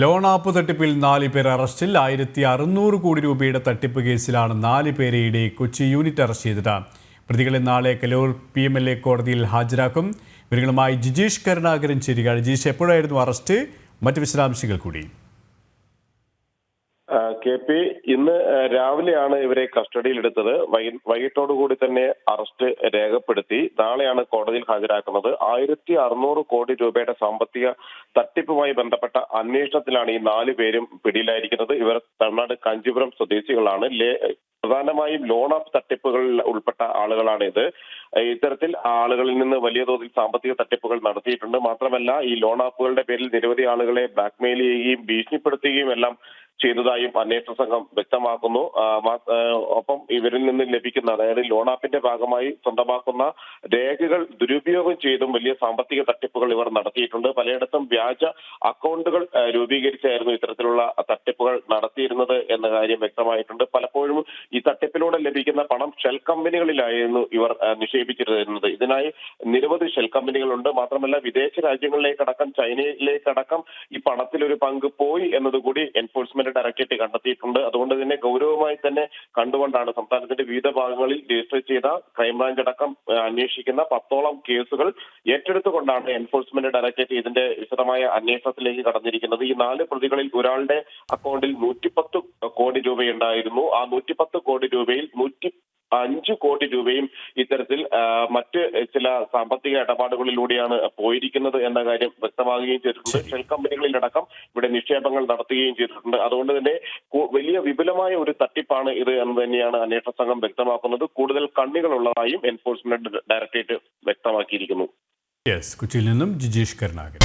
Loan app തട്ടിപ്പിൽ നാല് പേർ അറസ്റ്റിൽ ആയിരത്തി അറുന്നൂറ് കോടി രൂപയുടെ തട്ടിപ്പ് കേസിലാണ് നാല് പേരെ ഇടെ കൊച്ചി യൂണിറ്റ് അറസ്റ്റ് ചെയ്തത്. പ്രതികളെ നാളെ Kaloor P M L A കോടതിയിൽ ഹാജരാക്കും. ഇവരുകളുമായി ജിജീഷ് കരുണാകരൻ ചേരുകയാണ്. ജിജീഷ് എപ്പോഴായിരുന്നു അറസ്റ്റ്? മറ്റ് വിശദാംശങ്ങൾ കൂടി. കെ പി ഇന്ന് രാവിലെയാണ് ഇവരെ കസ്റ്റഡിയിലെടുത്തത്. വൈകി- വൈകിട്ടോടുകൂടി തന്നെ അറസ്റ്റ് രേഖപ്പെടുത്തി. നാളെയാണ് കോടതിയിൽ ഹാജരാക്കുന്നത്. ആയിരത്തി അറുന്നൂറ് കോടി രൂപയുടെ സാമ്പത്തിക തട്ടിപ്പുമായി ബന്ധപ്പെട്ട അന്വേഷണത്തിലാണ് ഈ നാല് പേരും പിടിയിലായിരിക്കുന്നത്. ഇവർ തമിഴ്നാട് കാഞ്ചീപുരം സ്വദേശികളാണ്. പ്രധാനമായും ലോൺ ഓഫ് തട്ടിപ്പുകളിൽ ഉൾപ്പെട്ട ആളുകളാണ് ഇത് ഇത്തരത്തിൽ ആളുകളിൽ നിന്ന് വലിയ തോതിൽ സാമ്പത്തിക തട്ടിപ്പുകൾ നടത്തിയിട്ടുണ്ട്. മാത്രമല്ല ഈ ലോൺ ആപ്പുകളുടെ പേരിൽ നിരവധി ആളുകളെ ബ്ലാക്ക്മെയിൽ ചെയ്യുകയും ഭീഷണിപ്പെടുത്തുകയും എല്ലാം ചെയ്തതായും അന്വേഷണ സംഘം വ്യക്തമാക്കുന്നു. ഒപ്പം ഇവരിൽ നിന്ന് ലഭിക്കുന്ന അതായത് ലോൺ ആപ്പിന്റെ ഭാഗമായി സ്വന്തമാക്കുന്ന രേഖകൾ ദുരുപയോഗം ചെയ്തും വലിയ സാമ്പത്തിക തട്ടിപ്പുകൾ ഇവർ നടത്തിയിട്ടുണ്ട്. പലയിടത്തും വ്യാജ അക്കൗണ്ടുകൾ രൂപീകരിച്ചായിരുന്നു ഇത്തരത്തിലുള്ള തട്ടിപ്പുകൾ നടത്തിയിരുന്നത് എന്ന കാര്യം വ്യക്തമായിട്ടുണ്ട്. പലപ്പോഴും ഈ തട്ടിപ്പിലൂടെ ലഭിക്കുന്ന പണം ഷെൽ കമ്പനികളിലായിരുന്നു ഇവർ നിക്ഷേപിച്ചിരുന്നത്. ഇതിനായി നിരവധി ഷെൽ കമ്പനികളുണ്ട്. മാത്രമല്ല വിദേശ രാജ്യങ്ങളിലേക്കടക്കം ചൈനയിലേക്കടക്കം ഈ പണത്തിൽ ഒരു പങ്ക് പോയി എന്നതുകൂടി എൻഫോഴ്സ്മെന്റ് ഡയറക്ടറേറ്റ് കണ്ടെത്തിയിട്ടുണ്ട് അതുകൊണ്ട് തന്നെ ഗൗരവമായി തന്നെ കണ്ടുകൊണ്ടാണ് സംസ്ഥാനത്തിന്റെ വിവിധ ഭാഗങ്ങളിൽ രജിസ്റ്റർ ചെയ്ത ക്രൈംബ്രാഞ്ച് അടക്കം അന്വേഷിക്കുന്ന പത്തോളം കേസുകൾ ഏറ്റെടുത്തുകൊണ്ടാണ് എൻഫോഴ്സ്മെന്റ് ഡയറക്ടറേറ്റ് ഇതിന്റെ വിശദമായ അന്വേഷണത്തിലേക്ക് കടന്നിരിക്കുന്നത്. ഈ നാല് പ്രതികളിൽ ഒരാളുടെ അക്കൗണ്ടിൽ നൂറ്റിപ്പത്ത് കോടി രൂപയുണ്ടായിരുന്നു. ആ നൂറ്റിപ്പത്ത് കോടി രൂപയിൽ നൂറ്റി അഞ്ച് കോടി രൂപയും ഇത്തരത്തിൽ മറ്റ് ചില സാമ്പത്തിക ഇടപാടുകളിലൂടെയാണ് പോയിരിക്കുന്നത് എന്ന കാര്യം വ്യക്തമാകുകയും ചെയ്തിട്ടുണ്ട്. ഷെൽ കമ്പനികളിലടക്കം ഇവിടെ നിക്ഷേപങ്ങൾ നടത്തുകയും ചെയ്തിട്ടുണ്ട്. അതുകൊണ്ട് തന്നെ വലിയ വിപുലമായ ഒരു തട്ടിപ്പാണ് ഇത് എന്ന് തന്നെയാണ് അന്വേഷണ സംഘം വ്യക്തമാക്കുന്നത്. കൂടുതൽ കണ്ണികളുള്ളതായും എൻഫോഴ്സ്മെന്റ് ഡയറക്ടറേറ്റ് വ്യക്തമാക്കിയിരിക്കുന്നു. യെസ് കൊച്ചിയിൽ നിന്നും ജിജീഷ് കരുണാകരൻ.